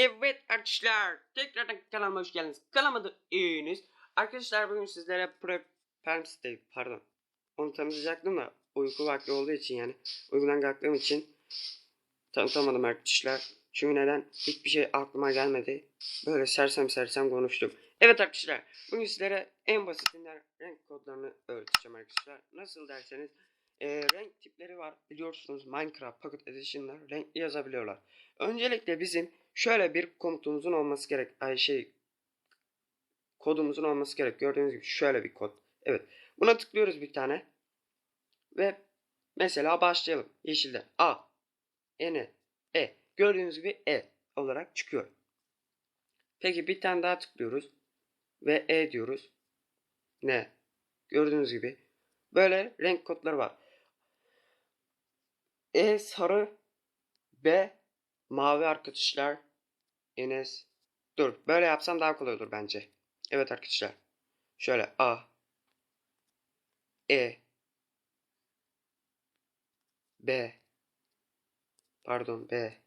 Evet arkadaşlar tekrardan kanalıma hoş geldiniz. Kanalıma da. Arkadaşlar bugün sizlere Prepens Day pardon. Onu tanıtacaktım da uyku vakti olduğu için yani uykudan kalktığım için tanıtamadım arkadaşlar. Çünkü neden? Hiçbir şey aklıma gelmedi. Böyle sersem sersem konuştum. Evet arkadaşlar bugün sizlere en basitinden renk kodlarını öğreteceğim arkadaşlar. Nasıl derseniz e, renk tipleri var. Biliyorsunuz Minecraft Pocket Edition'da renkli yazabiliyorlar. Öncelikle bizim şöyle bir komutumuzun olması gerek. Ay şey kodumuzun olması gerek. Gördüğünüz gibi şöyle bir kod. Evet. Buna tıklıyoruz bir tane. Ve mesela başlayalım. Yeşilden A N E. Gördüğünüz gibi E olarak çıkıyor. Peki bir tane daha tıklıyoruz. Ve E diyoruz. Ne? Gördüğünüz gibi. Böyle renk kodları var. E sarı B mavi arkadaşlar Enes dur böyle yapsam daha kolay olur bence. Evet arkadaşlar. Şöyle A E B Pardon B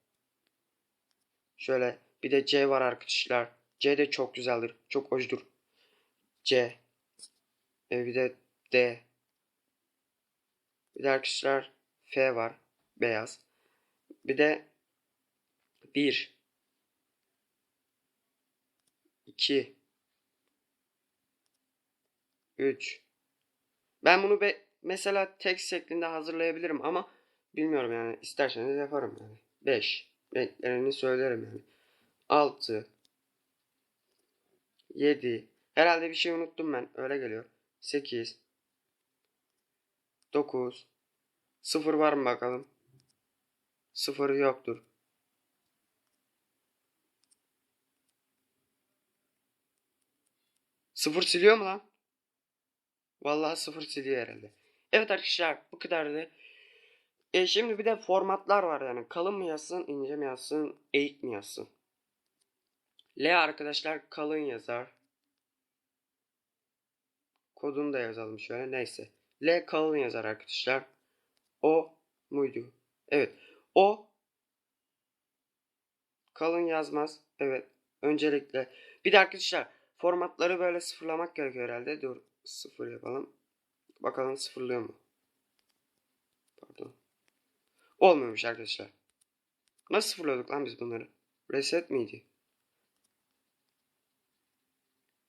Şöyle bir de C var arkadaşlar. C de çok güzeldir. Çok hoşdur. C e, bir de D bir de arkadaşlar F var. Beyaz. Bir de 1 2 3 Ben bunu be mesela tek şeklinde hazırlayabilirim ama bilmiyorum yani isterseniz yaparım yani. 5 renklerini söylerim yani. 6 7 Herhalde bir şey unuttum ben. Öyle geliyor. 8 9 0 var mı bakalım? 0 yoktur. Sıfır siliyor mu lan? Vallahi sıfır siliyor herhalde. Evet arkadaşlar bu kadardı. E şimdi bir de formatlar var yani. Kalın mı yazsın, ince mi yazsın, eğik mi yazsın? L arkadaşlar kalın yazar. Kodunu da yazalım şöyle. Neyse. L kalın yazar arkadaşlar. O muydu? Evet. O kalın yazmaz. Evet. Öncelikle. Bir de arkadaşlar formatları böyle sıfırlamak gerekiyor herhalde. Dur sıfır yapalım. Bakalım sıfırlıyor mu? Pardon. Olmuyormuş arkadaşlar. Nasıl sıfırlıyorduk lan biz bunları? Reset miydi?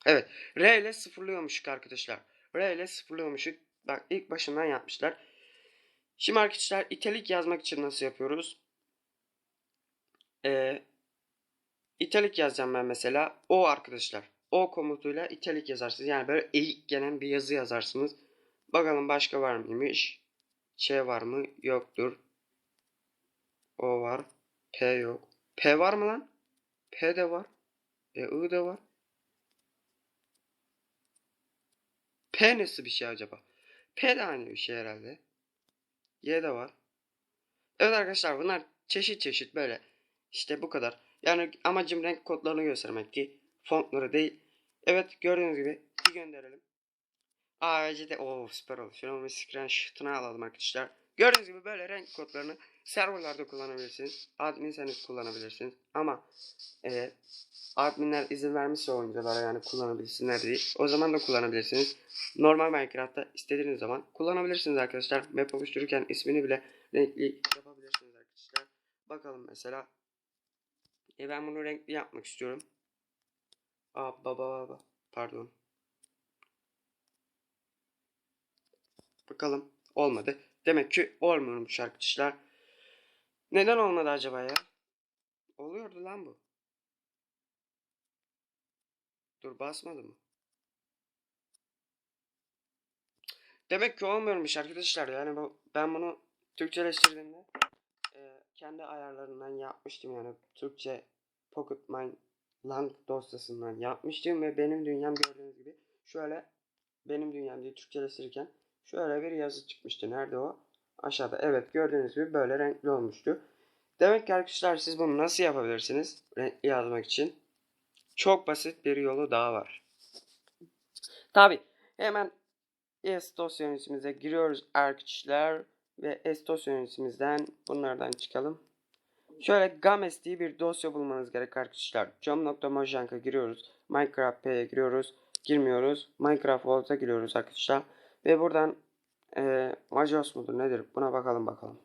Evet. R ile sıfırlıyormuşuk arkadaşlar. R ile sıfırlıyormuşuk. Bak ilk başından yapmışlar. Şimdi arkadaşlar italik yazmak için nasıl yapıyoruz? Ee, italik yazacağım ben mesela. O arkadaşlar. O komutuyla italik yazarsınız. Yani böyle eğik gelen bir yazı yazarsınız. Bakalım başka var mıymış? Ç var mı? Yoktur. O var. P yok. P var mı lan? P de var. E I de var. P nasıl bir şey acaba? P de aynı bir şey herhalde. Y de var. Evet arkadaşlar bunlar çeşit çeşit böyle. İşte bu kadar. Yani amacım renk kodlarını göstermek ki fontları değil. Evet gördüğünüz gibi bir gönderelim. AVC'de o süper oldu. Şunu bir screenshot'ını alalım arkadaşlar. Gördüğünüz gibi böyle renk kodlarını serverlarda kullanabilirsiniz. Adminseniz kullanabilirsiniz. Ama e, adminler izin vermişse oyunculara yani kullanabilsinler diye. O zaman da kullanabilirsiniz. Normal Minecraft'ta istediğiniz zaman kullanabilirsiniz arkadaşlar. Map oluştururken ismini bile renkli yapabilirsiniz arkadaşlar. Bakalım mesela. E ben bunu renkli yapmak istiyorum. Aa baba baba. Pardon. Bakalım. Olmadı. Demek ki olmuyormuş arkadaşlar. Neden olmadı acaba ya? Oluyordu lan bu. Dur basmadı mı? Demek ki olmuyormuş arkadaşlar. Yani bu, ben bunu Türkçeleştirdiğimde e, kendi ayarlarından yapmıştım yani Türkçe Pocket Mine Lang dosyasından yapmıştım ve benim dünyam gördüğünüz gibi şöyle benim dünyam diye Türkçeleştirirken şöyle bir yazı çıkmıştı. Nerede o? Aşağıda. Evet gördüğünüz gibi böyle renkli olmuştu. Demek ki arkadaşlar siz bunu nasıl yapabilirsiniz? Renkli yazmak için. Çok basit bir yolu daha var. Tabi hemen Estos yöneticimize giriyoruz arkadaşlar ve Estos yöneticimizden bunlardan çıkalım. Şöyle Games diye bir dosya bulmanız gerek arkadaşlar. com.mojank'a giriyoruz. Minecraft P'ye giriyoruz. Girmiyoruz. Minecraft Vault'a giriyoruz arkadaşlar. Ve buradan e, Majos mudur nedir? Buna bakalım bakalım.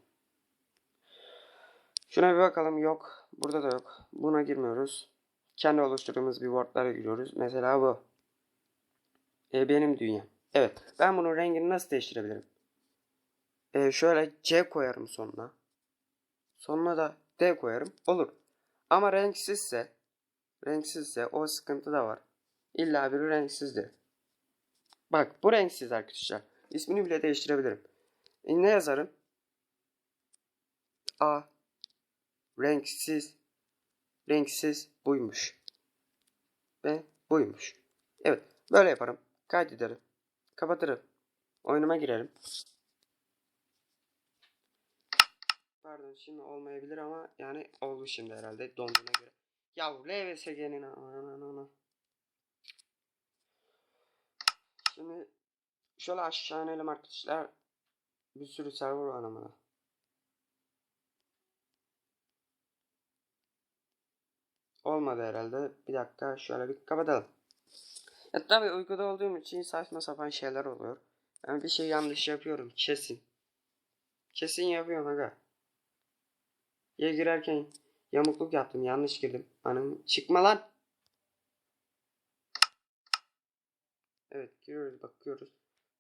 Şuna bir bakalım. Yok. Burada da yok. Buna girmiyoruz. Kendi oluşturduğumuz bir wordlara giriyoruz. Mesela bu. E, benim dünya. Evet. Ben bunun rengini nasıl değiştirebilirim? E, şöyle C koyarım sonuna. Sonuna da D koyarım. Olur. Ama renksizse renksizse o sıkıntı da var. İlla bir renksizdir. Bak bu renksiz arkadaşlar. İsmini bile değiştirebilirim. E, ne yazarım? A renksiz renksiz buymuş. Ve buymuş. Evet böyle yaparım. Kaydederim. Kapatırım. Oyunuma girerim. Pardon şimdi olmayabilir ama yani oldu şimdi herhalde donduğuna göre. Ya LVSG'nin ananana. Şimdi şöyle aşağı inelim arkadaşlar. Bir sürü server var ama. Olmadı herhalde. Bir dakika şöyle bir kapatalım. Ya tabii uykuda olduğum için saçma sapan şeyler oluyor. Yani bir şey yanlış yapıyorum kesin. Kesin yapıyorum aga. Ya girerken yamukluk yaptım yanlış girdim. Anam çıkma lan. Evet giriyoruz bakıyoruz.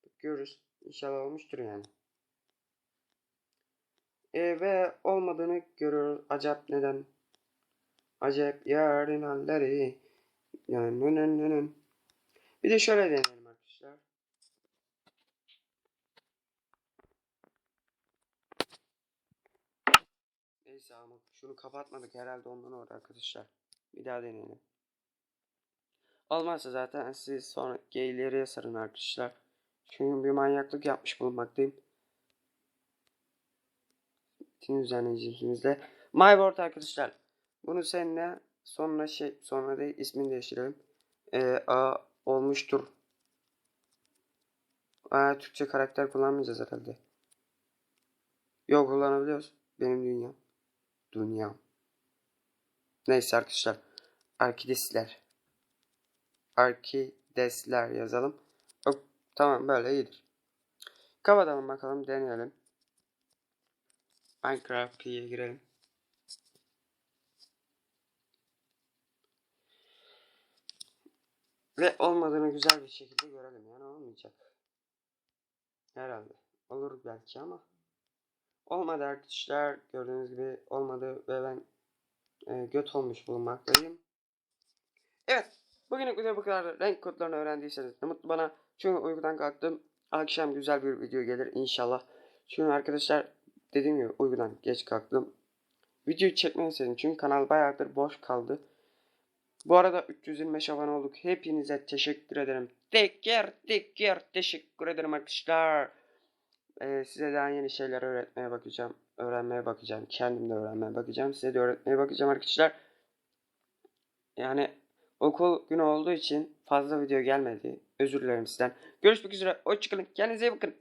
Bakıyoruz. İnşallah olmuştur yani. E, ve olmadığını görüyoruz. Acayip neden? Acayip yarın halleri. Yani nın nın. Bir de şöyle deneyelim arkadaşlar. Neyse ama şunu kapatmadık herhalde ondan orada arkadaşlar. Bir daha deneyelim. Olmazsa zaten siz sonra ileriye sarın arkadaşlar. Çünkü bir manyaklık yapmış bulunmaktayım. Bütün düzenleyicimizle. MyBoard arkadaşlar. Bunu seninle sonra şey sonra değil ismini değiştirelim. Ee, A olmuştur. Aa, Türkçe karakter kullanmayacağız herhalde. Yok kullanabiliyoruz. Benim dünyam. Dünyam. Neyse arkadaşlar. Arkidesler. Arkidesler yazalım. Hop, tamam böyle iyidir. Kapatalım bakalım deneyelim. Minecraft'e girelim. Ve olmadığını güzel bir şekilde görelim. Yani olmayacak. Herhalde. Olur belki ama. Olmadı arkadaşlar. Gördüğünüz gibi olmadı ve ben e, göt olmuş bulunmaktayım. Evet. Bugünlük video bu kadar. Renk kodlarını öğrendiyseniz ne mutlu bana. Çünkü uykudan kalktım. Akşam güzel bir video gelir inşallah. Çünkü arkadaşlar dediğim gibi uykudan geç kalktım. Videoyu çekmeyi istedim. Çünkü kanal bayağıdır boş kaldı. Bu arada 325 abone olduk. Hepinize teşekkür ederim. Teker teker teşekkür ederim arkadaşlar. Ee, size daha yeni şeyler öğretmeye bakacağım. Öğrenmeye bakacağım. Kendim de öğrenmeye bakacağım. Size de öğretmeye bakacağım arkadaşlar. Yani okul günü olduğu için fazla video gelmedi. Özür dilerim sizden. Görüşmek üzere. Hoşçakalın. Kendinize iyi bakın.